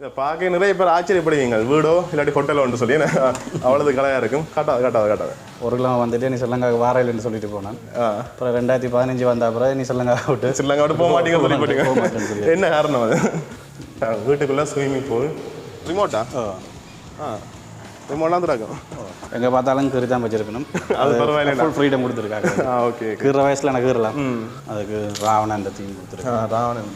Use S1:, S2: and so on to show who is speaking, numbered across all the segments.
S1: இதை பார்க்க நிறைய பேர் ஆச்சரியப்படுவீங்க. வீடோ இல்லாட்டி ஹோட்டலோ ஒன்று சொல்லி. அவ்வளவு கலையாக இருக்கும். காட்டாது காட்டாது காட்டாது.
S2: ஒரு கிலோ வந்துட்டு நீ ஸ்ரீலங்கா வாரையில்னு சொல்லிட்டு போனான்.
S1: ஆ.
S2: அப்புறம் ரெண்டாயிரத்தி பதினஞ்சு வந்த அப்புறம் நீ ஸ்ரீலங்கா விட்டு
S1: ஸ்ரீலங்கா விட்டு போக மாட்டீங்க சொல்லி. போட்டீங்க. என்ன காரணம் அது? வீட்டுக்குள்ள ஸ்விம்மிங் பூல் ரிமோட்டா ஆ. ரிமோட்லாம் திறக்கும்.
S2: எங்கே பார்த்தாலும் கீறி தான் வச்சிருக்கணும்.
S1: அது பரவாயில்ல
S2: ஃபுல் ஃப்ரீடம் கொடுத்துருக்காங்க.
S1: ஆ ஓகே
S2: கீற வயசில் எனக்கு கீறலாம். அதுக்கு ராவணன் அந்த தீம் கொடுத்துருக்கேன்
S1: ராவணன்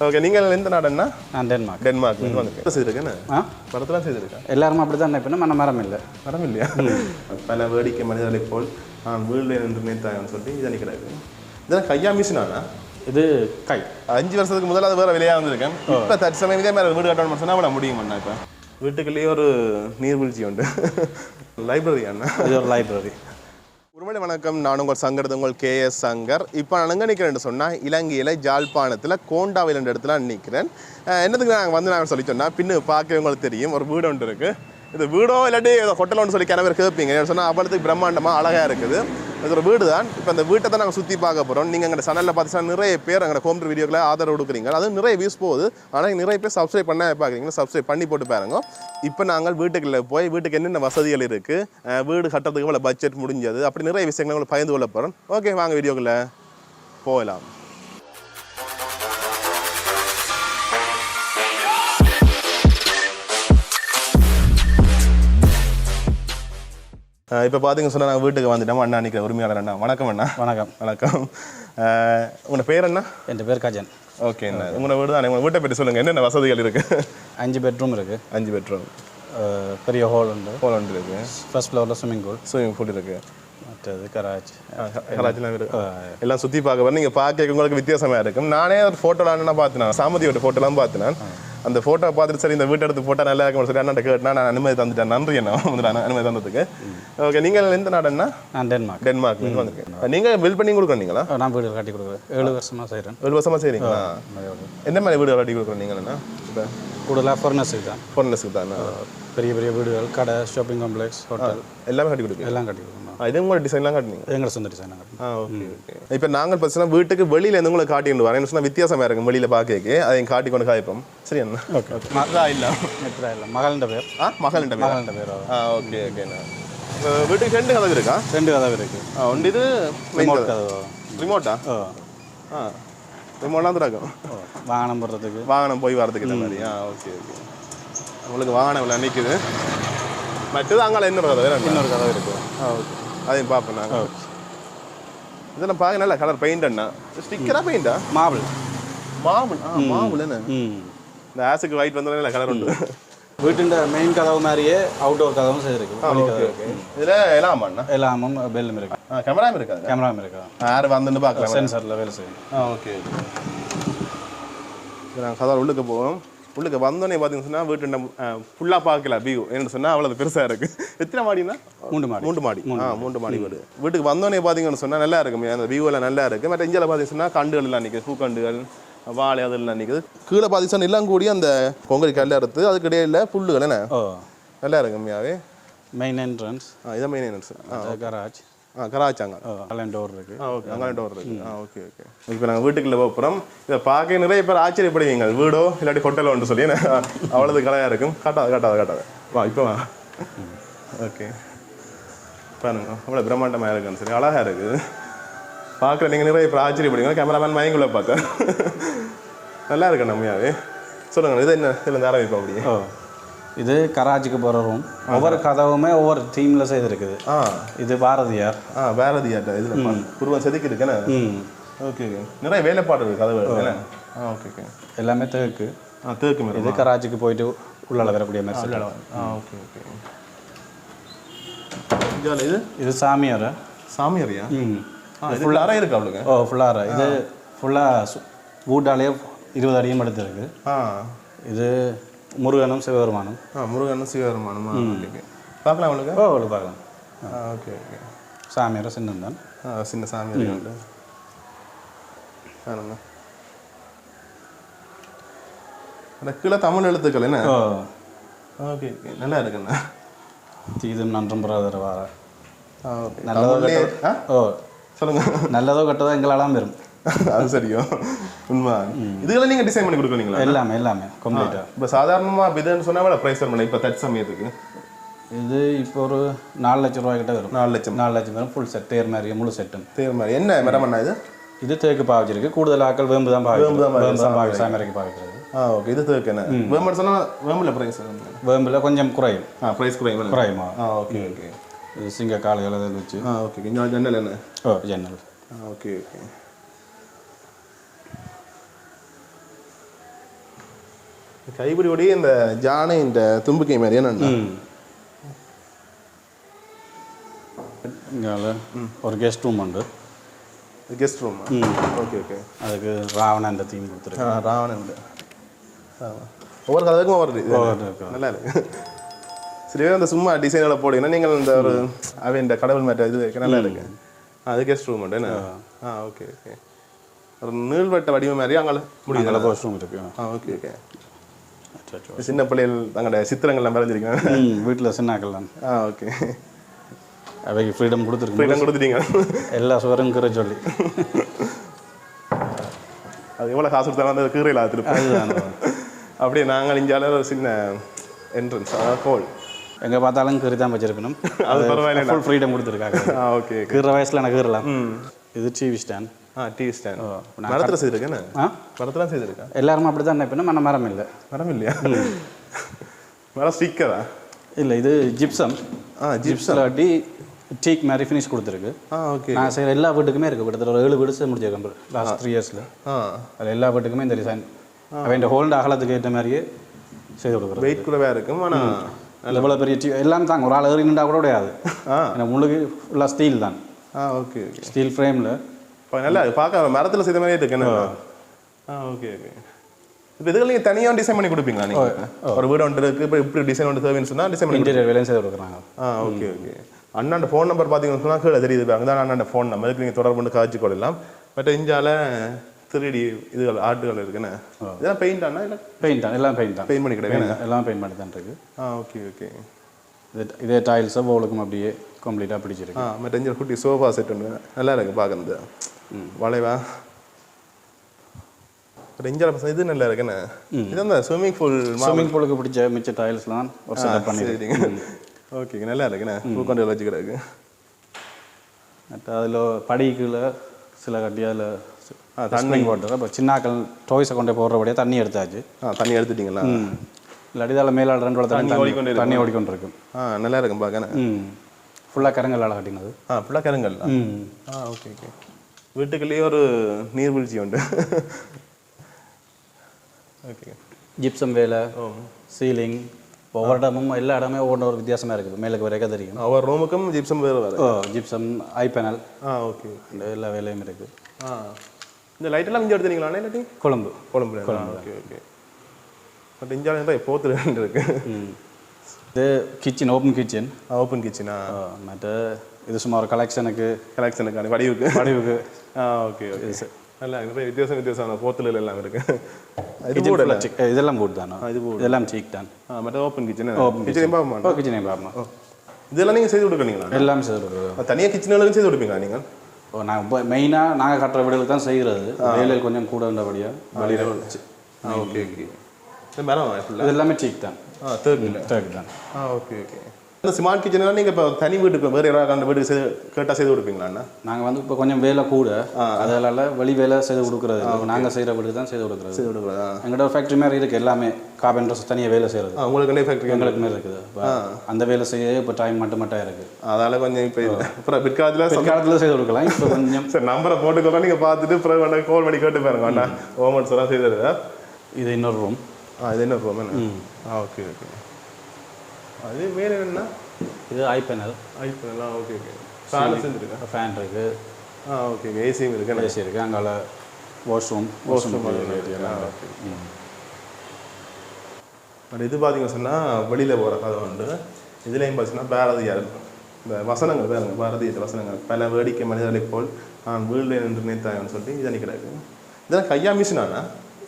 S1: ஓகே நீங்கள் எந்த நாடுன்னா?
S2: நான் டென்மார்க்.
S1: டென்மார்க். வந்து செய்திருக்கேன்
S2: ஆ?
S1: படத்தெல்லாம் செய்திருக்கேன்
S2: எல்லாரும் அப்படி தான் நினைப்பினா மன மரம் இல்லை.
S1: மரம் இல்லையா? பல வேடிக்கை மனிதர்களை போல் நான் வீழ்ல என்று நினைத்தாங்கன்னு சொல்லி இதை நிற்கிறாரு இதெல்லாம் கையா மிஷினானா
S2: இது கை.
S1: அஞ்சு வருஷத்துக்கு முதல்ல அது வேற வெளியாக வந்திருக்கேன். இப்போ தற்சமயம் இதே மாதிரி வீடு கட்டணும் சொன்னா விட முடியுமாண்ணா இப்போ. வீட்டுக்குள்ளேயே ஒரு நீர்வீழ்ச்சி உண்டு. லைப்ரரி அண்ணா.
S2: இது ஒரு லைப்ரரி
S1: உண்மையிலே வணக்கம். நான் உங்கள் சங்கரது உங்கள் கே எஸ் சங்கர். இப்போ நான் எங்கே நிற்கிறேன்னு சொன்னால் இலங்கையில் ஜாழ்ப்பாணத்தில் கோண்டாவில் என்ற இடத்துல நிற்கிறேன் என்னதுக்கு நாங்கள் வந்து நான் சொல்லி சொன்னால் பின்னு பார்க்கவங்களுக்கு தெரியும். ஒரு வீடு ஒன்று இருக்குது இது வீடோ இல்லாட்டி ஏதோ சொல்லி கிணவர் கேட்பீங்க. சொன்னால் அவ்வளோத்துக்கு பிரம்மாண்டமாக அழகாக இருக்குது. இது ஒரு வீடு தான் இப்போ அந்த வீட்டை தான் நாங்கள் சுற்றி பார்க்க போகிறோம் நீங்கள் எங்கள் சேனலில் பார்த்தீங்கன்னா நிறைய பேர் எங்கள் ஹோம் வீடியோக்களை ஆதரவு கொடுக்குறீங்க. அது நிறைய வியூஸ் போகுது. ஆனால் நிறைய பேர் சப்ஸ்கிரைப் பண்ண பார்க்குறீங்க. சப்ஸ்கிரைப் பண்ணி போட்டு பாருங்க. இப்போ நாங்கள் வீட்டுக்குள்ளே போய் வீட்டுக்கு என்னென்ன வசதிகள் இருக்குது வீடு கட்டுறதுக்கு இவ்வளோ பட்ஜெட் முடிஞ்சது. அப்படி நிறைய விஷயங்கள் உங்களுக்கு பயந்து கொள்ள போகிறோம் ஓகே வாங்க வீடியோக்குள்ளே போகலாம். இப்போ பார்த்தீங்க சொன்னால் நாங்கள் வீட்டுக்கு வந்துட்டோம். அண்ணா நிற்கிற உரிமையாளர் அண்ணா. வணக்கம் அண்ணா.
S2: வணக்கம்.
S1: வணக்கம். உங்களோட பேர் என்ன
S2: என் பேர் கஜன்.
S1: ஓகே அண்ணா. உங்களோட வீடு தான்? உங்கள் வீட்டை பற்றி சொல்லுங்கள் என்னென்ன வசதிகள் இருக்குது
S2: அஞ்சு பெட்ரூம் இருக்குது
S1: அஞ்சு பெட்ரூம்.
S2: பெரிய ஹால் உண்டு.
S1: போலண்ட் இருக்குது
S2: ஃபர்ஸ்ட் ஃப்ளோரில் ஸ்விம்மிங் பூல்
S1: ஸ்விமிங் பூல் இருக்குது
S2: மற்றது கராச்
S1: கலாச்சலாம் இருக்கு. எல்லாம் சுற்றி பார்க்க நீங்கள் பார்க்க உங்களுக்கு வித்தியாசமாக இருக்கும். நானே ஒரு ஃபோட்டோலாம் பார்த்தேன் சாமதியோட ஃபோட்டோலாம் பார்த்தேன் அந்த ஃபோட்டோ பார்த்துட்டு சரி இந்த வீட்டை எடுத்து போட்டால் நல்லா இருக்கும் சொல்லி அண்ணன் கேட்டேன். நான் அனுமதி தந்துட்டேன். நன்றி என்ன வந்து நான் அனுமதி தந்ததுக்கு. ஓகே நீங்கள் எந்த நாடுன்னா
S2: நான் டென்மார்க்.
S1: டென்மார்க்லேருந்து வந்திருக்கேன் நீங்கள் பில் பண்ணி கொடுக்குறீங்களா?
S2: நான் வீடு கட்டி கொடுக்குறேன். ஏழு வருஷமாக செய்கிறேன்
S1: ஒரு வருஷமாக செய்கிறீங்களா எந்த மாதிரி வீடு கட்டி கொடுக்குறோம் நீங்கள்ண்ணா இப்போ?
S2: கூடுதலாக ஃபர்னஸுக்கு தான்.
S1: ஃபோன்லெஸ்க்கு தானே
S2: பெரிய பெரிய வீடுகள் கடை ஷாப்பிங் காம்ப்ளெக்ஸ் ஹோட்டல்
S1: எல்லாமே கட்டி கொடுப்பீங்க
S2: எல்லாம் கட்டி கொடுக்கணும்
S1: ஆ, இது உங்களோட டிசைன்லாம் காட்டுனீங்க?
S2: எங்களை சொந்த டிசைன்
S1: ஆ ஓகே ஓகே இப்போ நாங்கள் பார்த்தீங்கன்னா வீட்டுக்கு வெளியில இருந்து உங்களை காட்டிட்டு வரேன். சொன்னால் வித்தியாசமாக இருக்கும் வெளியில பார்க்க அதையும் காட்டி கொண்டு காய்ப்போம் சரி அண்ணா
S2: ஓகே ஓகே
S1: மகளா இல்லை.
S2: மெட்ரா இல்லை. மகள்ன்ற பேர்.
S1: ஆ மகள்கிட்ட பேர்?
S2: மகள்ன்ற பேர்.
S1: ஆ ஓகே ஓகேண்ணா வீட்டுக்கு ரெண்டு கதவு இருக்கா?
S2: ரெண்டு கதவு இருக்குது
S1: ஆ ஒன்று இது
S2: ரிமோட்
S1: கதவு. ரிமோட்டா ஆ. ரிமோட்லாம் திறக்கும்
S2: வாகனம் போடுறதுக்கு.
S1: வாகனம் போய் வரதுக்கு இந்த மாதிரி. ஆ ஓகே ஓகே உங்களுக்கு வாகனம் நிற்குது மற்றது அங்கால இன்னொரு கதவு
S2: இன்னொரு கதவு இருக்குது
S1: ஆ ஓகே அதையும் பார்ப்போம் நாங்கள் இதெல்லாம் பார்க்க நல்லா கலர் பெயிண்ட் அண்ணா. ஸ்டிக்கரா பெயிண்டா
S2: மாபிள்
S1: மாவுள். ஆ மாவுள் என்ன?
S2: ம்.
S1: இந்த ஆஸுக்கு ஒயிட் வந்தாலும் இல்லை கலர் உண்டு.
S2: வீட்டின் மெயின் கதவு மாதிரியே அவுட்டோர் கதவும் செய்திருக்கு
S1: இதில் எல்லாம் அண்ணா.
S2: எல்லாமும் பெல்லும் இருக்கு.
S1: ஆ கேமராவும் இருக்காது.
S2: கேமராவும் இருக்கு
S1: யார் வந்துன்னு பார்க்கலாம்
S2: சென்சரில் வேலை செய்யும்.
S1: ஓகே நாங்கள் கதவு உள்ளுக்கு போவோம். உள்ளுக்கு வந்தோடனே பார்த்தீங்கன்னு சொன்னால் வீட்டு ஃபுல்லாக பார்க்கல வியூ என்னன்னு சொன்னால் அவ்வளோ பெருசாக இருக்குது எத்தனை மாடினா
S2: மூன்று மாடி.
S1: மூன்று மாடி. ஆ மூன்று மாடி வீடு. வீட்டுக்கு வந்தோடனே பார்த்தீங்கன்னு சொன்னால் நல்லா இருக்கும். அந்த வியூ எல்லாம் நல்லா இருக்குது மற்ற இஞ்சில் பார்த்தீங்கன்னு சொன்னால் கண்டுகள் எல்லாம் நிற்குது பூக்கண்டுகள் வாழை அதெல்லாம் நிற்குது கீழே பார்த்தீங்கன்னா எல்லாம் கூடி அந்த கொங்கரி கல்ல அறுத்து அதுக்கு இடையில புல்லுகள் என்ன? நல்லா இருக்கு உண்மையாவே
S2: மெயின் என்ட்ரன்ஸ்
S1: ஆ இதான் மெயின் என்னன்ஸ் ஆ
S2: கராஜ்
S1: ஆ கராச்சாங்க
S2: ஓ கலன் டோர் இருக்கு.
S1: ஆ ஓகே அங்கே டோர் இருக்கு. ஆ ஓகே ஓகே இப்போ நாங்கள் வீட்டுக்குள்ள போகிறோம் இதை பார்க்க நிறைய பேர் ஆச்சரியப்படுவீங்க. வீடோ இல்லாட்டி ஹோட்டலோ ஒன்று சொல்லி. அவ்வளவு கலையாக இருக்கும். காட்டாது காட்டாது காட்டாது. வா இப்போ வா. ஓகே பாருங்க அவ்வளோ பிரம்மாண்டமாக இருக்குன்னு சரி அழகாக இருக்குது பார்க்குற நீங்கள் நிறைய பேர் ஆச்சரியப்படுவீங்க. கேமராமேன் மயங்குள்ள பார்த்தேன் நல்லா இருக்கு நம்மையாவே சொல்லுங்க இது என்ன? இதில் ஆரம்பிப்போம் அப்படியே
S2: இது கராச்சிக்கு போகிற ரூம் ஒவ்வொரு கதவுமே ஒவ்வொரு தீமில் செய்திருக்குது.
S1: ஆ.
S2: இது பாரதியார்.
S1: ஆ பாரதியாட்ட இதில் குருவன் செதுக்கி இருக்கேன்னு
S2: ம்.
S1: ஓகே ஓகே நிறைய வேலைப்பாடு இருக்குது கதவு ஆ ஓகே ஓகே
S2: எல்லாமே தேக்கு.
S1: ஆ தேக்கு மேடம்
S2: இது கராச்சிக்கு போயிட்டு உள்ளால வரக்கூடிய மாதிரி.
S1: ஆ ஓகே ஓகே இது.
S2: இது சாமியார்.
S1: சாமியாரியா?
S2: ம்.
S1: ஆ இது ஃபுல் அறை இருக்கு அவளுக்கு?
S2: ஓ ஃபுல்லாக இது ஃபுல்லாக வீட்டாலேயே இருபது அடியும் எடுத்திருக்கு
S1: ஆ.
S2: இது முருகனும் சிவபெருமானும்.
S1: ஆ முருகன் சிவபெருமானுமா பார்க்கலாம் அவளுக்கு
S2: ஓ அவ்வளோ பார்க்கலாம்.
S1: Okay okay.
S2: சாமியார் சின்னந்தான்
S1: ஆ சின்ன சாமியார் உண்டு. அந்த கீழே தமிழ் எழுத்துக்கள் என்ன? Okay okay. நல்லா இருக்குண்ணா.
S2: தீதும் நன்றும் பிராதர வார.
S1: ஆ ஓகே.
S2: நல்லதோ கெட்டதோ ஓ.
S1: சொல்லுங்க.
S2: நல்லதோ கெட்டதோ எங்களாலாம் வரும்
S1: அது சரியோ? உண்மை. இதுக்கெல்லாம் நீங்கள் டிசைன் பண்ணி கொடுக்குறீங்களா?
S2: எல்லாமே எல்லாமே கம்ப்ளீட்டாக
S1: இப்போ சாதாரணமாக இதுன்னு சொன்னால் ப்ரைஸ் வரும் இப்போ தட் சமயத்துக்கு?
S2: இது இப்போ ஒரு நாலு லட்சம் ரூபாய் கிட்ட வரும்.
S1: நாலு லட்சம்.
S2: நாலு லட்சம் வரும் ஃபுல் செட் தேர் மாதிரி முழு செட்டும்
S1: தேர் மாதிரி. என்ன மேடம் அண்ணா இது?
S2: இது தேக்கு பாவிச்சிருக்கு. கூடுதல் ஆக்கள் வேம்பு தான்
S1: வேம்பு தான்
S2: வேம்பு தான் பாவி சாமரைக்கு பாவிக்கிறது.
S1: ஆ ஓகே இது தேர்க்கு என்ன? வேம்பு சொன்னால் வேம்பில் ப்ரைஸ்
S2: வேம்பில் கொஞ்சம் குறையும்.
S1: ஆ ப்ரைஸ் குறையும்
S2: குறையுமா?
S1: ஆ ஓகே ஓகே
S2: சிங்க காலையில் வச்சு.
S1: ஆ ஓகே ஜன்னல் என்ன?
S2: ஓ ஜன்னல்
S1: ஓகே ஓகே கைப்பிடியோடய இந்த ஜானை இந்த தும்பிக்கை மாதிரி என்ன
S2: ம். இங்கே ஒரு கெஸ்ட் ரூம் உண்டு.
S1: கெஸ்ட் ரூம் ஓகே ஓகே
S2: அதுக்கு ராவணன் அந்த தீம் கொடுத்துருக்கு.
S1: ஆ ராவணன். ஒவ்வொரு கதைக்கும் ஒவ்வொரு. நல்லா இருக்கு. சில பேர் அந்த சும்மா டிசைனில் போடுங்கன்னா நீங்கள் இந்த ஒரு அவன் இந்த கடவுள் மேட்ட இது இருக்கு, நல்லா இருக்கு. அது கெஸ்ட் ரூம் உண்டு என்ன? ஆ. ஓகே ஓகே ஒரு நீள்வட்ட வடிவம் மாதிரி அங்கே
S2: கோஸ்ட் ரூம் இருக்கு.
S1: ஆ ஓகே ஓகே. சின்ன பிள்ளைகள் தங்களோட சித்திரங்கள்லாம் வரைஞ்சிருக்காங்க
S2: வீட்டில் சின்னாக்கள் தான்
S1: ஆ ஓகே.
S2: அவைக்கு ஃப்ரீடம் கொடுத்துருக்கு
S1: ஃப்ரீடம் கொடுத்துட்டீங்க.
S2: எல்லா சுவரும் கீற சொல்லி.
S1: அது எவ்வளோ காசு கொடுத்தாலும் அந்த கீரையில் திருப்பி.
S2: அதுதான்.
S1: அப்படியே நாங்கள் இஞ்சால ஒரு சின்ன என்ட்ரன்ஸ் அதாவது கோல்
S2: எங்கே பார்த்தாலும் கீறி தான் வச்சிருக்கணும்.
S1: அது பரவாயில்ல
S2: ஃபுல் ஃப்ரீடம் கொடுத்துருக்காங்க.
S1: ஆ ஓகே ஓகே.
S2: கீற வயசில் நான் கீறலாம் இது டிவி ஸ்டாண்ட்
S1: ஆ டீ ஸ்டாண்ட். மரத்தில் செய்திருக்கேன் மரத்தில் செய்திருக்கேன்.
S2: எல்லாருமே அப்படி தான் நினைப்பினா மன மரம் இல்லை.
S1: மரம் இல்லையா? மரம் ஸ்டிக்கரா
S2: இல்லை இது ஜிப்சம்
S1: ஆ
S2: ஜிப்ஸில் அடி டீக் மாதிரி ஃபினிஷ் கொடுத்துருக்கு.
S1: ஆ ஓகே.
S2: நான் செய்கிற எல்லா வீட்டுக்குமே இருக்குது கிட்டத்தட்ட ஒரு ஏழு வீடு முடிச்சிருக்கேன் லாஸ்ட் த்ரீ இயர்ஸில்
S1: ஆ.
S2: அதில் எல்லா வீட்டுக்குமே இந்த டிசைன் அவன் ஹோல்டு அகலத்துக்கு ஏற்ற மாதிரியே செய்து கொடுக்குறோம்
S1: வெயிட் கூடவே இருக்கும். ஆனால்
S2: இவ்வளோ பெரிய டீ எல்லாம் தாங்க. ஒரு ஆள் ஏறி நின்றா கூட கிடையாது
S1: ஆ.
S2: ஏன்னா முழுகு ஃபுல்லாக ஸ்டீல் தான்.
S1: ஆ ஓகே
S2: ஸ்டீல் ஃப்ரேமில்
S1: நல்லா இருக்கு. பார்க்க மரத்தில் செய்த மாதிரியே இருக்கு. என்ன? ஆ. Okay okay. இப்போ இதுகள் நீங்கள் தனியாக டிசைன் பண்ணி கொடுப்பீங்களா நீங்கள் ஒரு வீடு ஒன்று இருக்குது இப்போ இப்படி டிசைன் ஒன்று தேவைன்னு சொன்னால் டிசைன் பண்ணி
S2: இன்டீரியர் வேலையும் செய்து கொடுக்குறாங்க.
S1: ஆ ஓகே ஓகே. அண்ணாண்ட ஃபோன் நம்பர் பார்த்தீங்கன்னு சொன்னால் கீழே தெரியுது. அங்கே அண்ணாண்ட ஃபோன் நம்பர் இதுக்கு நீங்கள் தொடர்பு கொண்டு காய்ச்சி கொள்ளலாம் பட் இஞ்சால திருடி இதுகள் ஆர்ட்டுகள் இருக்குன்னு இதெல்லாம் பெயிண்ட் ஆனா இல்லை?
S2: பெயிண்ட் தான் எல்லாம் பெயிண்ட் தான்.
S1: பெயிண்ட் பண்ணி கிடையாது
S2: எல்லாம் பெயிண்ட் பண்ணி தான் இருக்கு.
S1: ஆ ஓகே ஓகே.
S2: இது டைல்ஸை பவுலுக்கும் அப்படியே கம்ப்ளீட்டாக பிடிச்சிருக்கு.
S1: மற்ற இஞ்சல் குட்டி சோஃபா செட் ஒன்று நல்லா இருக்கு பார்க்கறது வளைவா. பட் இஞ்சால பசங்க இது நல்லா இருக்குண்ணே இது அந்த ஸ்விம்மிங் பூல்
S2: ஸ்விம்மிங் பூலுக்கு பிடிச்ச மிச்ச டைல்ஸ்லாம் ஒரு செட்டப் பண்ணி
S1: சரிங்க. ஓகேங்க நல்லா இருக்குண்ணே பூ கொண்டு வச்சுக்கிறாங்க
S2: அதில் படிக்குள்ள சில கட்டி அதில் தண்ணி. போட்டு இப்போ சின்னாக்கள் டோய்ஸை கொண்டு போடுறபடியே தண்ணி எடுத்தாச்சு.
S1: ஆ தண்ணி எடுத்துட்டீங்களா?
S2: ம் இல்லாட்டி அதில் மேலாள் ரெண்டு வள தண்ணி
S1: ஓடிக்கொண்டே
S2: தண்ணி ஓடிக்கொண்டு இருக்கும்
S1: ஆ நல்லா இருக்கும் பார்க்கண்ணே
S2: ம் ஃபுல்லாக கரங்கல்லால் கட்டினது
S1: ஆ ஃபுல்லாக கருங்கல்
S2: ம்.
S1: ஆ ஓகே ஓகே வீட்டுக்குள்ளேயே ஒரு நீர்வீழ்ச்சி உண்டு. ஓகே.
S2: ஜிப்சம் வேலை சீலிங் ஒவ்வொரு இடமும் எல்லா இடமே ஒவ்வொரு ஒரு வித்தியாசமாக இருக்குது. மேலுக்கு வரைக்கும் தெரியும்.
S1: அவர் ரூமுக்கும் ஜிப்சம் வேறு வேறு
S2: ஓ ஜிப்சம் ஐ பேனல்.
S1: ஆ ஓகே
S2: எல்லா வேலையும் இருக்குது.
S1: ஆ. இந்த லைட்டெல்லாம் இங்கே எடுத்துனீங்களா? இல்லாட்டி
S2: கொழம்பு.
S1: குழம்பு ஓகே ஓகே. பட் இங்கே இருந்தால் போத்து ரெண்டு இருக்கு
S2: இது கிச்சன் ஓப்பன் கிச்சன்
S1: ஓப்பன் கிச்சனா
S2: மற்ற இது சும்மா ஒரு கலெக்ஷனுக்கு
S1: கலெக்ஷனுக்கான வடிவுக்கு
S2: வடிவுக்கு
S1: ஆ ஓகே ஓகே நல்லா நிறைய வித்தியாசம் வித்தியாசமான போத்துல எல்லாம் இருக்கு இது போட
S2: சிக் இதெல்லாம் போட் தானே இதெல்லாம் சீக் தான்
S1: ஆ மற்ற ஓப்பன் கிச்சன்
S2: Open
S1: கிச்சன் பார்க்க
S2: ஓ கிச்சனே பார்ப்போம்
S1: இதெல்லாம் நீங்கள் செய்து கொடுக்குறீங்களா
S2: எல்லாம் செய்து கொடுக்குறோம்
S1: தனியாக கிச்சனுக்கும் செய்து கொடுப்பீங்களா நீங்கள்
S2: ஓ நாங்கள் இப்போ மெயினாக நாங்கள் கட்டுற வீடுகளுக்கு தான் செய்கிறது வேலையில் கொஞ்சம் கூட இருந்தபடியாக வெளியில்
S1: ஓகே ஓகே இது மரம்
S2: இது எல்லாமே சீக் தான்.
S1: ஆ இல்லை
S2: தேக்கு தான்.
S1: ஆ ஓகே ஓகே இந்த ஸ்மார்ட் கிச்சன்லாம் நீங்கள் இப்போ தனி வீட்டுக்கு வேறு யாராவது அந்த வீட்டுக்கு செய்து கேட்டால் செய்து கொடுப்பீங்களாண்ணா
S2: நாங்கள் வந்து இப்போ கொஞ்சம் வேலை கூட. அதனால வெளி வேலை செய்து கொடுக்குறது நாங்கள் செய்கிற வீடு தான் செய்து கொடுக்குறது.
S1: செய்து கொடுக்குறதா
S2: எங்கள்கிட்ட ஒரு ஃபேக்ட்ரி மாதிரி இருக்குது எல்லாமே. கார்பெண்டர்ஸ் தனியாக வேலை செய்கிறது
S1: உங்களுக்கு என்ன ஃபேக்ட்ரி
S2: எங்களுக்கு மாதிரி இருக்குது. இப்போ அந்த வேலை செய்ய இப்போ டைம் மட்டும் மட்டும் இருக்குது
S1: அதால கொஞ்சம் இப்போ அப்புறம் பிற்காலத்தில்
S2: பிற்காலத்தில் செய்து கொடுக்கலாம். இப்போ கொஞ்சம்
S1: சரி நம்பரை போட்டுக்கோங்க நீங்கள் பார்த்துட்டு அப்புறம் கால் பண்ணி கேட்டு பாருங்க வேண்டா ஹோம்ஒர்க்ஸ் எல்லாம் செய்தது
S2: இது இன்னொரு ரூம்
S1: ஆ இது என்ன என்ன? ஆ ஓகே ஓகே அது வேறு என்ன
S2: இது ஐ பேனல்
S1: ஐஃபோன் எல்லாம் ஓகே ஓகே ஃபேன் செஞ்சுருக்கேன்
S2: ஃபேன் இருக்குது
S1: ஆ ஓகே ஏசியும் இருக்கு
S2: ஏசி இருக்குது அங்கால வாஷ்ரூம் வாஷ்ரூம்
S1: பட் இது பார்த்தீங்கன்னு சொன்னால் வெளியில் போகிற கதை உண்டு இதுலேயும் பார்த்தீங்கன்னா பாரதியார் இந்த வசனங்கள் பாருங்க பாரதிய வசனங்கள். பல வேடிக்கை மனிதர்களை போல் நான் வீழ்ல என்று நினைத்தாயன்னு சொல்லி இதை கிடக்கு. இதெல்லாம் கையா மிஷினாண்ணா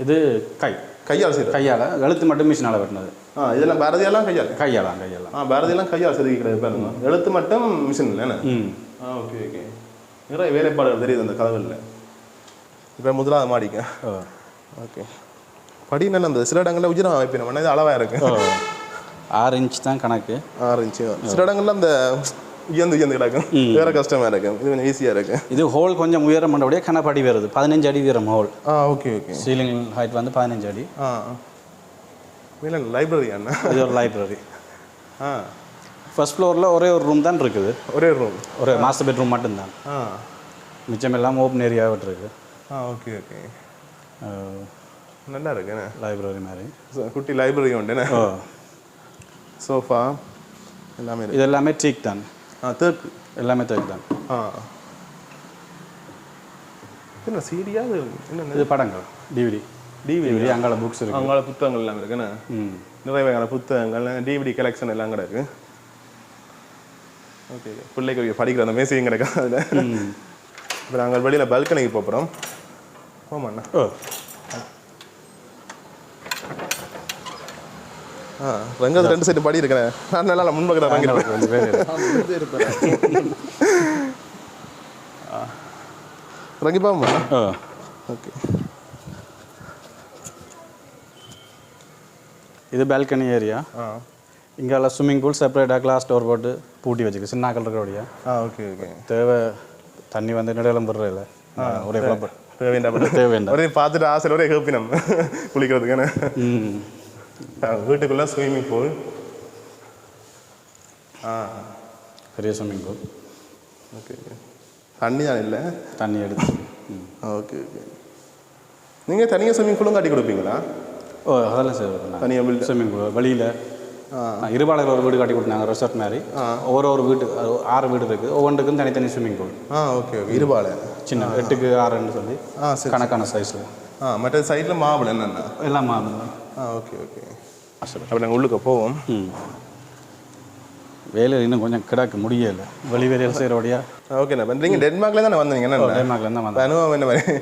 S2: இது கை.
S1: கையால் செய்கிறது
S2: கையால் எழுத்து மட்டும் மிஷினால் வெட்டினது.
S1: ஆ இதெல்லாம் பாரதியாலாம் கையால்?
S2: கையாலாம் கையாலாம்.
S1: ஆ பாரதியெல்லாம் கையால் செதுக்கி கிடையாது பாருங்க. எழுத்து மட்டும் மிஷின் இல்லைண்ணே
S2: ம்.
S1: ஆ ஓகே ஓகே. நிறைய வேலைப்பாடுகள் தெரியுது அந்த கதவுல இப்போ முதலாவது மாடிக்க. ஓகே. படி நல்ல அந்த சில இடங்களில் உஜிரம் வைப்பினம் இது அளவாக இருக்கு?
S2: ஆறு இன்ச் தான் கணக்கு.
S1: ஆறு இன்ச்சு. சில இடங்கள்ல அந்த உயர்ந்து உயர்ந்து கிடக்கும். வேற கஷ்டமா இருக்கும். இது கொஞ்சம் ஈஸியாக இருக்கு
S2: இது ஹோல் கொஞ்சம் உயரம் பண்ணபடியே கணப்படி வருது பதினஞ்சு அடி உயரம் ஹோல்
S1: ஆ ஓகே ஓகே
S2: சீலிங் ஹைட் வந்து பதினஞ்சு அடி.
S1: ஆ இல்லை லைப்ரரி அண்ணா.
S2: இது ஒரு லைப்ரரி
S1: ஆ.
S2: ஃபர்ஸ்ட் ஃப்ளோரில் ஒரே ஒரு ரூம் தான் இருக்குது.
S1: ஒரே ரூம்
S2: ஒரு மாஸ்டர் பெட்ரூம் மட்டும்தான்.
S1: ஆ.
S2: மிச்சம் எல்லாம் ஓப்பன் ஏரியா விட்டுருக்கு
S1: ஆ ஓகே ஓகே நல்லா இருக்குண்ணே
S2: லைப்ரரி மாதிரி.
S1: குட்டி லைப்ரரி உண்டுண்ணே
S2: ஓ.
S1: சோஃபா எல்லாமே
S2: இது எல்லாமே டீக் தான்.
S1: தேக்கு.
S2: எல்லாமே தேக்கு தான்.
S1: ஆ. என்ன சீடியா இது என்ன
S2: இது படங்கள். டிவிடி டிவிடி அங்கால புக்ஸ் இருக்கு.
S1: அங்கால புத்தகங்கள் எல்லாம் இருக்குண்ணே நிறைய வகையான புத்தகங்கள் டிவிடி கலெக்ஷன் எல்லாம் இருக்கு. ஓகே பிள்ளைக்கு படிக்கிற அந்த மேசையும் கிடக்கா அதில். இப்போ நாங்கள் வெளியில் பால்கனிக்கு போகிறோம் போமாண்ணா
S2: ஓ.
S1: ரெங்காவது ரெண்டு செட்டு படி இருக்கிறேன். நான் நல்லா முன்பக்கத்தில் இறங்கிடுவேன்
S2: ரெண்டு பேர் இருக்கு.
S1: இறங்கி போமா
S2: ஓ
S1: ஓகே.
S2: இது பால்கனி ஏரியா
S1: ஆ.
S2: இங்கால ஸ்விம்மிங் பூல் செப்பரேட்டாக கிளாஸ் டோர் போட்டு பூட்டி வச்சுருக்கு சின்னாக்கள் இருக்கிறபடியா
S1: ஆ ஓகே ஓகே.
S2: தேவை தண்ணி வந்து நடுவில் விடுறதில்ல ஒரே
S1: தேவையான ஒரே பார்த்துட்டு ஆசையில் ஒரே ஹேப்பி நம்ம குளிக்கிறதுக்கான
S2: ம்.
S1: வீட்டுக்குள்ளே ஸ்விம்மிங் பூல் ஆ.
S2: பெரிய ஸ்விம்மிங் பூல்
S1: ஓகே ஓகே தண்ணி தான் இல்லை?
S2: தண்ணி எடுத்து.
S1: ஓகே ஓகே நீங்கள் தனியாக ஸ்விம்மிங் பூலும் காட்டி கொடுப்பீங்களா?
S2: ஓ அதெல்லாம் சரி
S1: தனியாக பில்ட்
S2: ஸ்விம்மிங் பூல் வெளியில். இருபாளையில் ஒரு வீடு கட்டி கொடுத்தாங்க ரெசார்ட் மாதிரி. ஒரு ஒரு வீட்டு ஆறு வீடு இருக்குது ஒவ்வொன்றுக்கும் தனித்தனி ஸ்விம்மிங் பூல்
S1: ஆ ஓகே ஓகே இருபாலை
S2: சின்ன எட்டுக்கு ஆறுன்னு சொல்லி கணக்கான சைஸில்
S1: ஆ மற்ற சைடில் மாவுளை என்னென்ன?
S2: எல்லாம்
S1: ஆ ஓகே ஓகே. அப்போ நாங்கள் உள்ளுக்க போவோம்.
S2: வேலை இன்னும் கொஞ்சம் கிடக்கு முடியலை. வெளி வேலையில் செய்கிறபடியா
S1: ஓகேண்ணா இப்போ நீங்கள் டென்மார்க்ல தானே வந்தீங்க என்ன
S2: டென்மார்க்லேருந்து தான் வந்தேன்.
S1: அனுபவம் என்ன மாதிரி?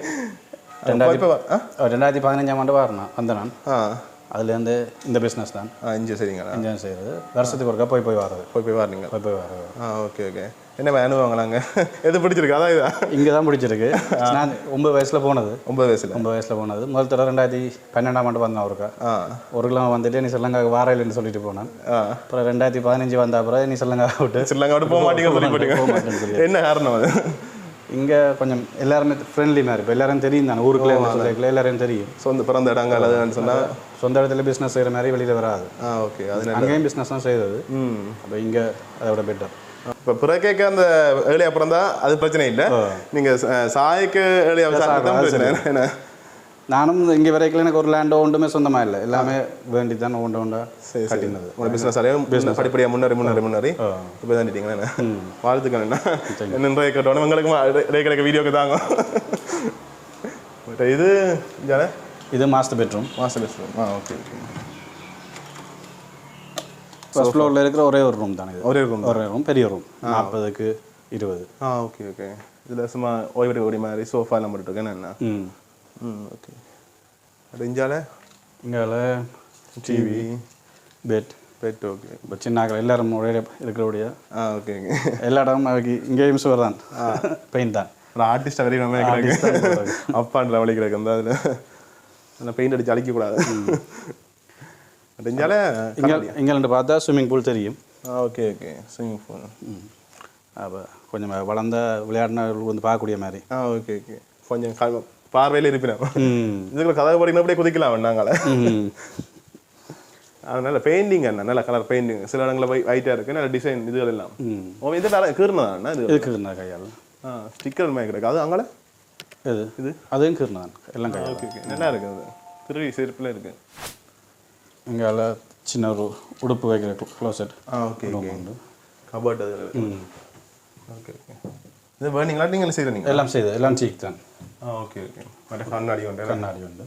S2: ரெண்டாயிரத்தி- ரெண்டாயிரத்தி பதினஞ்சாம் ஆண்டு வரணும் வந்தேன் நான்.
S1: ஆ.
S2: அதுலேருந்து இந்த பிஸ்னஸ் தான்.
S1: ஆ இஞ்சி சரிங்களா
S2: என்ஜாய் செய்கிறது வருஷத்துக்கு ஒருக்கா போய் போய் வர்றது.
S1: போய் போய் வரீங்க
S2: போய் போய் வர்றது.
S1: ஆ ஓகே ஓகே. என்ன மாதிரி அனுபவங்களாங்க எது பிடிச்சிருக்கு? அதான் இதா?
S2: இங்கே தான் பிடிச்சிருக்கு நான் ஒன்பது வயசில் போனது.
S1: ஒன்பது வயசுல.
S2: ஒன்பது வயசில் போனது. முதல் தடவை ரெண்டாயிரத்தி பன்னெண்டாம் ஆண்டு வந்தேன்
S1: ஆ.
S2: ஒரு கிலோ வந்துட்டு நீ ஸ்ரீலங்காவுக்கு வாரையில்னு சொல்லிட்டு போனேன். அப்புறம் ரெண்டாயிரத்தி பதினஞ்சு வந்த அப்புறம் நீ ஸ்ரீலங்கா விட்டு
S1: ஸ்ரீலங்கா விட்டு போக மாட்டீங்க என்ன காரணம் அது?
S2: இங்கே கொஞ்சம் எல்லாருமே ஃப்ரெண்ட்லி மாதிரி இப்போ எல்லாரும் தெரியும் தானே? ஊருக்குள்ளே சொல்லிக்கல எல்லாரையும் தெரியும்.
S1: சொந்த பிறந்த இடங்கள் அதுன்னு சொன்னால்
S2: சொந்த இடத்துல பிஸ்னஸ் செய்கிற மாதிரி வெளியில் வராது.
S1: ஓகே அது
S2: அங்கேயும் பிஸ்னஸ் தான் செய்தது. அப்போ இங்கே அதை விட பெட்டர்
S1: இப்போ பிறக்கேக்க அந்த ஏழை அப்புறம் தான் அது பிரச்சனை இல்லை. நீங்கள் சாய்க்கு ஏழை தான் பிரச்சனை. என்ன?
S2: நானும் இங்கே வரைக்கும் எனக்கு ஒரு லேண்டோ ஒன்றுமே சொந்தமாக இல்லை. எல்லாமே வேண்டி தான் ஒன்று ஒன்றா கட்டினது.
S1: உங்களோட பிஸ்னஸ் அடையும் பிஸ்னஸ் படிப்படியாக முன்னேறி முன்னேறி முன்னேறி. இப்போ தாண்டிட்டீங்களா வாழ்த்துக்கள் என்ன என்ன கேட்டோம் உங்களுக்கு கிடைக்க வீடியோக்கு தாங்க. இது
S2: இது மாஸ்டர் பெட்ரூம்
S1: மாஸ்டர் பெட்ரூம் ஆ ஓகே ஓகே
S2: ஃபர்ஸ்ட் ஃப்ளோரில் இருக்கிற ஒரே ஒரு ரூம் தான் இது?
S1: ஒரே ரூம்
S2: ஒரே ரூம் பெரிய ரூம் நாற்பதுக்கு இருபது.
S1: ஆ ஓகே ஓகே இதில் சும்மா ஓய்வு ஓடி மாதிரி சோஃபா எல்லாம் போட்டுருக்கேன் என்ன?
S2: ம்.
S1: ம் ஓகே அது இஞ்சால?
S2: இங்கால
S1: டிவி
S2: பெட்
S1: பெட் ஓகே
S2: இப்போ சின்ன எல்லாரும் ஒரே இருக்கிறபடியா?
S1: ஆ ஓகே ஓகே
S2: எல்லா இடமும் இங்கேயும் சுவர் தான். பெயிண்ட் தான்.
S1: ஒரு ஆர்டிஸ்ட் வரையும் நம்ம கிடக்கு அப்பான்ற வழி கிடக்கு அந்த அதில். அந்த பெயிண்ட் அடிச்சு அழிக்கக்கூடாது. இஞ்சால
S2: இங்கே இங்கே பார்த்தா ஸ்விம்மிங் பூல் தெரியும்.
S1: ஓகே ஓகே ஸ்விம்மிங் பூல்
S2: அப்போ கொஞ்சம் வளர்ந்த விளையாடினவர்களுக்கு வந்து பார்க்கக்கூடிய மாதிரி.
S1: ஆ ஓகே ஓகே கொஞ்சம் க- பார்வையில இருப்பினோம். இதுக்குள்ள கதை படிக்கணும் அப்படியே குதிக்கலாம் நாங்கள. அதனால பெயிண்டிங் என்ன நல்ல கலர் பெயிண்டிங் சில இடங்களில் வை வைட்டாக இருக்கு நல்ல டிசைன் இதுகள் எல்லாம். ஓ இது வேற கீர்னதா இது?
S2: இது கீர்னா கையால்.
S1: ஆ ஸ்டிக்கர் மாதிரி கிடக்கு அது அங்கே
S2: இது இது? அதுவும் கீர்னா தான். எல்லாம் கையால்
S1: ஓகே ஓகே நல்லா இருக்கு அது. திருவி சிறப்பில் இருக்கு.
S2: ஒரு உடுப்பு வைக்கிற க்ளோசெட்
S1: ஆ ஓகே ஓகே கபோர்ட் அது
S2: ம்.
S1: ஓகே ஓகே இது வேணிங்களா நீங்கள்? செய்கிறீங்க
S2: எல்லாம் செய்து எல்லாம் சீக் தான்
S1: ஆ ஓகே ஓகே மற்ற கண்ணாடி உண்டு
S2: கண்ணாடி உண்டு.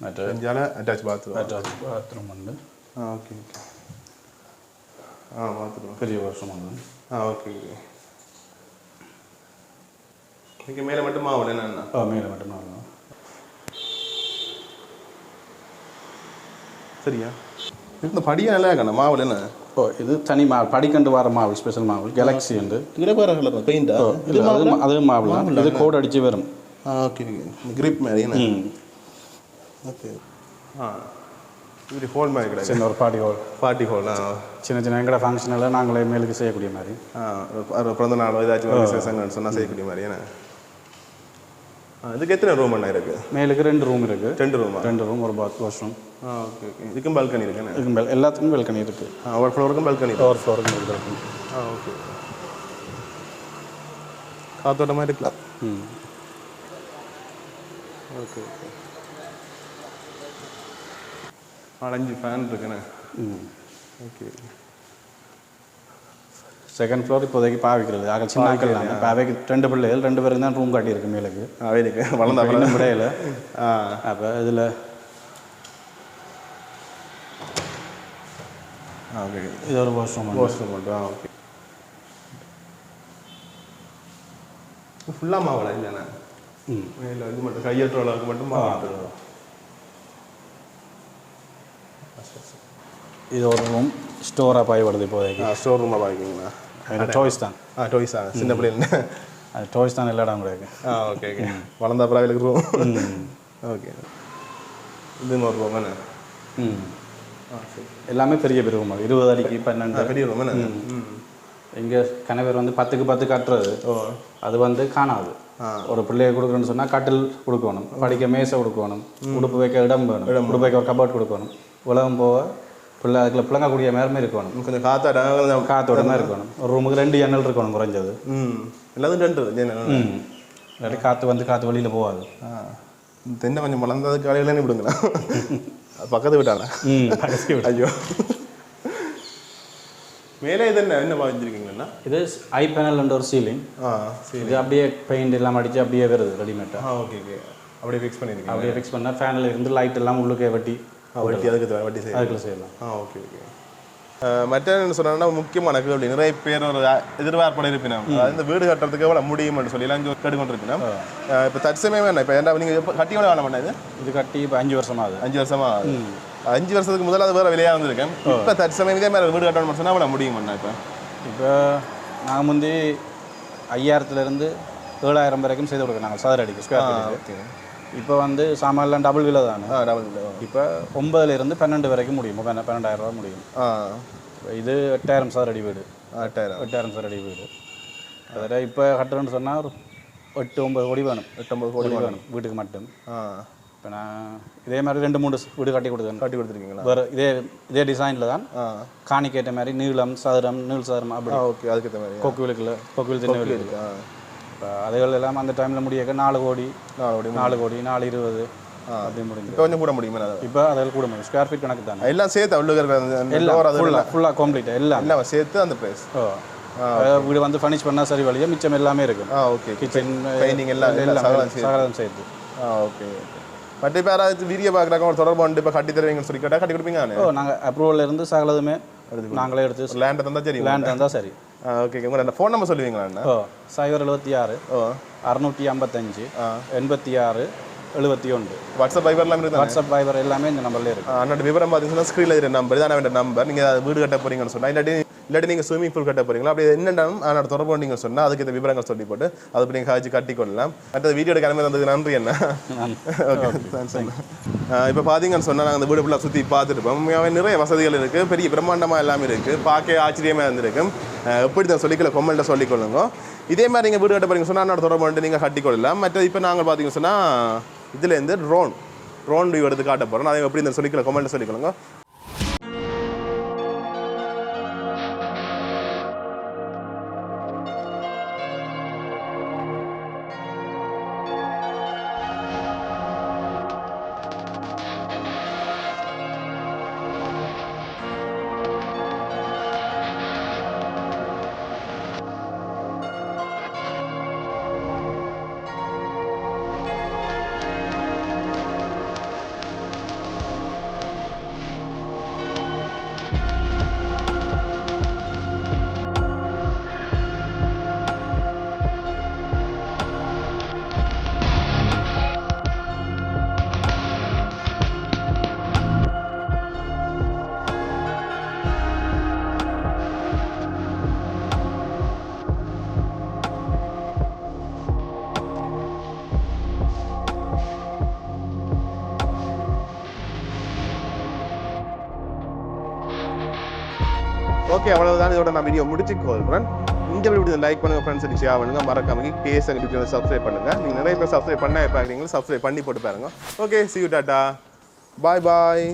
S2: மற்ற
S1: அஞ்சால அட்டாச் பாத்ரூம்
S2: பாத்ரூம் உண்டு.
S1: ஆ ஓகே ஓகே ஆ பாத்ரூம்
S2: பெரிய வருஷம் உண்டு.
S1: ஆ ஓகே ஓகே இங்கே மேலே மட்டும் மாவு என்னென்ன
S2: ஆ மேலே மட்டும் வரணும்
S1: சரியா? இந்த படியா நல்லா இருக்கணும். மாவுல என்ன?
S2: ஓ இது தனி மாவு. படிக்கண்டு வர மாவு ஸ்பெஷல் மாவு. கேலக்ஸி உண்டு.
S1: இதில் வேறு கலர் பெயிண்டா
S2: இல்லை அது அது மாவு தான் இது கோட் அடிச்சு வரும்.
S1: ஓகே ஓகே கிரிப் மாதிரி ஓகே ஆ. இப்படி ஹோல் மாதிரி கிடையாது
S2: சின்ன ஒரு பாடி ஹோல்
S1: பார்ட்டி ஹோல் ஆ.
S2: சின்ன சின்ன எங்கட ஃபங்க்ஷனில் நாங்களே மேலுக்கு செய்யக்கூடிய மாதிரி.
S1: பிறந்த நாளோ ஏதாச்சும் சொன்னால் செய்யக்கூடிய மாதிரி என்ன? ஆ இதுக்கு எத்தனை ரூம் என்ன இருக்குது
S2: மேலுக்கு ரெண்டு ரூம் இருக்குது
S1: ரெண்டு ரூமா
S2: ரெண்டு ரூம் ஒரு பாத் வாஷ்ரூம்
S1: ஆ ஓகே ஓகே இதுக்கும் பால்கனி இருக்குண்ணே
S2: இதுக்கு மேல் எல்லாத்துக்கும் வெல்கனி இருக்குது
S1: ஆ ஒரு ஃப்ளோருக்கும் பால்கனி
S2: ஒரு ஃப்ளோருக்கு இருக்குது
S1: ஆ ஓகே காத்தோட்டமாக இருக்கலாம்.
S2: ம்.
S1: ஓகே ஓகே நாலஞ்சு ஃபேன் இருக்குண்ணே
S2: ம்.
S1: ஓகே
S2: செகண்ட் ஃப்ளோர் இப்போதைக்கு பாவிக்கிறது ஆக சின்ன ஆக்கள் நாங்கள் இப்போ அவைக்கு ரெண்டு பிள்ளைகள் ரெண்டு பேருக்கு தான் ரூம் காட்டியிருக்கு மேலுக்கு.
S1: அவைக்கு வளர்ந்த
S2: விடையில.
S1: ஆ.
S2: அப்போ இதில்
S1: ஓகே
S2: இது ஒரு வாஷ்ரூம்
S1: வாஷ்ரூம் மட்டும். ஆ ஓகே ஃபுல்லாக மாவளா இல்லைண்ணே
S2: ம்.
S1: இல்லை இது மட்டும் கையெழுத்து அளவுக்கு மட்டும் மாவு
S2: இது ஒரு ரூம் ஸ்டோராக பாய்படுது இப்போதைக்கு.
S1: ஸ்டோர் ரூமாக பாக்கிங்களா
S2: அது டாய்ஸ் தான்.
S1: ஆ டோய்ஸா சின்ன பிள்ளைங்க
S2: அது டாய்ஸ் தான் எல்லா இடம் கிடையாது.
S1: ஆ ஓகே ஓகே வளர்ந்த பிராவிலுக்கு ரூம் ஓகே இது ஒரு ரூம் என்ன?
S2: ம். எல்லாமே பெரிய பெரிய ரூம் இருபது அடிக்கு பன்னெண்டு.
S1: பெரிய ரூம் என்ன?
S2: இங்கே கணவர் வந்து பத்துக்கு பத்து கட்டுறது. அது வந்து காணாது. ஒரு பிள்ளைய கொடுக்குறேன்னு சொன்னால் கட்டில் கொடுக்கணும் படிக்க மேசை கொடுக்கணும் உடுப்பு வைக்க இடம் வேணும் உடுப்பு வைக்க ஒரு கபோர்ட் கொடுக்கணும். உலகம் போக பிள்ளை அதுக்குள்ள பிள்ளைங்கக்கூடிய மேரமே இருக்கணும்.
S1: கொஞ்சம் காத்தாட
S2: காத்தோட மாதிரி இருக்கணும். ஒரு ரூமுக்கு ரெண்டு ஜன்னல் இருக்கணும் குறைஞ்சது.
S1: ம். எல்லாத்தையும் ரெண்டு ஜன்னல்
S2: ம். இல்லாட்டி காற்று வந்து காற்று வெளியில் போகாது.
S1: தென்னை கொஞ்சம் வளர்ந்தது காலையில விடுங்களா? பக்கத்து விட்டாளா?
S2: ம் விட.
S1: ஐயோ. மேலே இது என்ன? என்ன வாங்கியிருக்கீங்களா
S2: இது ஐ பேனல் ஒரு சீலிங். இது அப்படியே பெயிண்ட் எல்லாம் அடித்து அப்படியே வருது ரெடிமேட்டாக
S1: ஓகே ஓகே அப்படியே ஃபிக்ஸ் பண்ணியிருக்கீங்க
S2: அப்படியே ஃபிக்ஸ் பண்ணால் ஃபேனில் இருந்து லைட் எல்லாம் உள்ளுக்கே வெட்டி
S1: வட்டி அதுக்கு வட்டி செய்ய
S2: அதுக்குள்ள செய்யலாம்
S1: ஆ ஓகே ஓகே மற்ற என்ன சொன்னா முக்கியமான கேள்வி நிறைய பேர் ஒரு எதிர்பார்ப்போட இருப்பினோம் அதாவது இந்த வீடு கட்டுறதுக்கு எவ்வளோ முடியும்னு சொல்லி எல்லாம் கேட்டுக்கொண்டு இருப்பினோம் இப்போ தற்சமயம் என்ன இப்போ என்ன நீங்கள் எப்போ கட்டி எவ்வளோ வேலை பண்ணது
S2: இது கட்டி இப்போ அஞ்சு வருஷம் ஆகுது
S1: அஞ்சு வருஷமா ஆகுது. அஞ்சு வருஷத்துக்கு முதல்ல அது வேற விலையாக வந்திருக்கேன் இப்போ தற்சமயம் இதே மாதிரி வீடு கட்டணும் சொன்னால் எவ்வளோ முடியுமாண்ணா இப்போ
S2: இப்போ நாங்கள் முந்தி ஐயாயிரத்துலேருந்து ஏழாயிரம் வரைக்கும் செய்து கொடுக்குறோம் நாங்கள் சதுர அடிக்கு ஸ்கொயர் இப்போ வந்து சாமான்லாம் டபுள் விலை தானே?
S1: டபுள் இல்லை
S2: இப்போ ஒன்பதுலேருந்து பன்னெண்டு வரைக்கும் முடியும். பன்ன- பன்னெண்டாயிரம் ரூபா முடியும். இது எட்டாயிரம் சதுர அடி வீடு.
S1: எட்டாயிரம்.
S2: எட்டாயிரம் சதுர அடி வீடு. அதில் இப்போ கட்டுறேன்னு சொன்னால் ஒரு எட்டு ஒன்பது கோடி வேணும்.
S1: எட்டொம்பது
S2: கோடி வேணும். வீட்டுக்கு மட்டும். இப்போ நான் இதே மாதிரி ரெண்டு மூணு வீடு கட்டி கொடுத்தேன்
S1: கட்டி கொடுத்துருக்கீங்களா?
S2: வேறு இதே இதே டிசைனில் தான் காணிக்கேற்ற மாதிரி நீளம் சதுரம் நீள் சதுரம் அப்படி.
S1: ஓகே. அதுக்கு ஏற்ற மாதிரி.
S2: கொக்கு விளக்குல கொக்கு சின்ன
S1: ஆ.
S2: இப்போ அதுகள் எல்லாம் அந்த டைமில் முடியக்க நாலு கோடி
S1: நாலு கோடி
S2: நாலு கோடி நாலு இருபது அப்படி முடிஞ்சு
S1: இப்போ கொஞ்சம் கூட முடியுமா
S2: இப்போ அதில் கூட முடியும். ஸ்கொயர் ஃபீட் கணக்கு தானே?
S1: எல்லாம் சேர்த்து அவ்வளோ
S2: எல்லாம் ஃபுல்லாக ஃபுல்லாக எல்லாம்.
S1: எல்லாம். சேர்த்து அந்த ப்ரைஸ்
S2: ஓ. வீடு வந்து ஃபர்னிஷ் பண்ணால் சரி வழியா மிச்சம் எல்லாமே இருக்கும்.
S1: ஆ ஓகே
S2: கிச்சன்
S1: எல்லாம் எல்லாம் சகலம் சேர்த்து. ஆ ஓகே மற்ற இப்போ யாராவது வீடியோ பார்க்குறாங்க ஒரு தொடர்பு வந்து இப்போ கட்டி தருவீங்கன்னு சொல்லி கேட்டால் கட்டி கொடுப்பீங்க
S2: ஓ நாங்கள் அப்ரூவல் இருந்து சகலதுமே நாங்களே எடுத்து
S1: லேண்டை தந்தா சரி
S2: லேண்ட் இருந்தால் சரி.
S1: ஓகே உங்களோட ஃபோன் நம்பர் சொல்லுவீங்களா
S2: ஓ சைபர் எழுபத்தி ஆறு
S1: ஓ.
S2: அறுநூற்றி ஐம்பத்தஞ்சு எண்பத்தி ஆறு எழுபத்தி ஒன்று.
S1: வாட்ஸ்அப் வைபர்லாம் இருக்குது
S2: வாட்ஸ்அப் வைபர் எல்லாமே இந்த நம்பர்லேயே இருக்கு.
S1: அன்னோட விவரம் பார்த்தீங்கன்னா ஸ்க்ரீனில் இருக்கிற நம்பர் தான் அவன் நம்பர் நீங்கள் வீடு கட்ட போறீங்கன்னு சொன்னால் இல்லாட்டி இல்லாட்டி நீங்கள் ஸ்விமிங் பூல் கட்ட போறீங்களா? அப்படி என்னென்ன அவனோட தொடர்பு நீங்கள் சொன்னால் அதுக்கு இந்த விவரங்கள் சொல்லி போட்டு அதை பற்றி நீங்கள் காய்ச்சி கட்டி கொள்ளலாம். அடுத்தது வீடியோட கிளம்பி வந்ததுக்கு நன்றி என்ன ஓகே இப்போ பார்த்தீங்கன்னு சொன்னால் நாங்கள் அந்த வீடு ஃபுல்லாக சுற்றி பார்த்துருப்போம். உண்மையாகவே நிறைய வசதிகள் இருக்குது பெரிய பிரம்மாண்டமாக எல்லாமே இருக்குது பார்க்க ஆச்சரியமாக இருந்திருக்கும். எப்படி தான் சொல்லிக்கல கொம்மல்கிட்ட சொல்லிக்கொள்ளுங்க இதே மாதிரி நீங்கள் வீடு கட்ட போறீங்க சொன்னால் என்னோட தொடர்பு பண்ணிட்டு நீங்கள் கட்டிக்கொள்ளலாம் மற்ற இப்போ நாங்கள் பார்த்தீங்கன்னு சொன்னால் இதுலேருந்து ட்ரோன் ட்ரோன் வியூ எடுத்து காட்ட போகிறோம் அதை எப்படி இந்த சொல்லிக்கல கொமெண்ட்டில் சொல்லிக்கொள்ளுங்க ஓகே அவ்வளவுதான். இதோட நான் வீடியோ முடிச்சு கொள்கிறேன் இந்த வீடியோ லைக் பண்ணுங்க ஃப்ரெண்ட்ஸ் ஷேர் பண்ணுங்க. மறக்காம கேஸ் யூடியூப் சப்ஸ்கிரைப் பண்ணுங்க. நீங்க நிறைய பேர் சப்ஸ்கிரைப் பண்ண பார்க்குறீங்க சப்ஸ்கிரைப் பண்ணி போட்டு பாருங்க. Okay see you tata bye bye